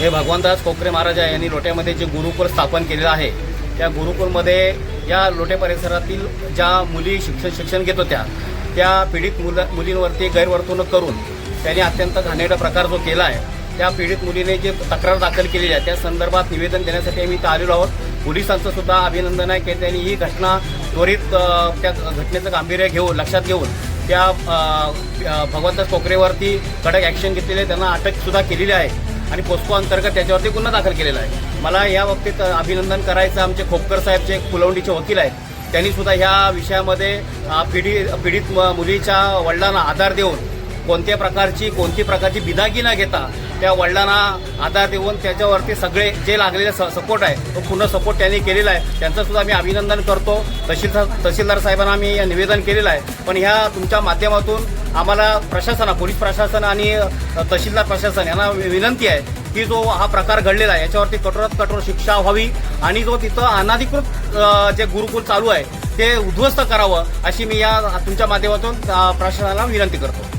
हे भगवंतदास कोकरे महाराज आहे. यांनी लोट्यामध्ये जे गुरुकुल स्थापन केलेलं आहे त्या गुरुकुलमध्ये या लोटे परिसरातील ज्या मुली शिक्षण शिक्षण घेत होत्या त्या पीडित मुला मुलींवरती गैरवर्तणूक करून त्यांनी अत्यंत घाणेरडा प्रकार जो केला आहे त्या पीडित मुलीने जे तक्रार दाखल केलेली आहे त्या संदर्भात निवेदन देण्यासाठी आम्ही इथं आलेलो आहोत. पोलिसांचं सुद्धा अभिनंदन आहे की त्यांनी ही घटना त्वरित त्या घटनेचं गांभीर्य घेऊन लक्षात घेऊन त्या अ, भगवंत कोकरेवरती कडक ॲक्शन घेतलेली आहे त्यांना अटकसुद्धा केलेली आहे. आणि पोस्को अंतर्गत त्याच्यावरती गुन्हा दाखल केलेला आहे. मला या बाबतीत अभिनंदन करायचं. आमचे खोपकर साहेब जे कुलवंडीचे वकील आहेत त्यांनी सुद्धा ह्या विषयामध्ये पीडित पिढी पीडित म- मुलीच्या वडिलांना आधार देऊन कोणत्या प्रकारची कोणती प्रकारची बिदागी न घेता त्या वडिलांना आधार देऊन त्याच्यावरती सगळे जे लागलेले स सपोर्ट आहे तो पूर्ण सपोर्ट त्यांनी केलेला आहे. त्यांचं सुद्धा आम्ही अभिनंदन करतो. तहसीलदार तहसीलदार साहेबांना आम्ही निवेदन केलेलं आहे. पण ह्या तुमच्या माध्यमातून आम्हाला प्रशासना पोलीस प्रशासन आणि तहसीलदार प्रशासन यांना विनंती आहे की जो हा प्रकार घडलेला आहे याच्यावरती कठोरात कठोर शिक्षा व्हावी आणि जो तिथं अनाधिकृत जे गुरुकुल चालू आहे ते उद्ध्वस्त करावं अशी मी या तुमच्या माध्यमातून प्रशासनाला विनंती करतो.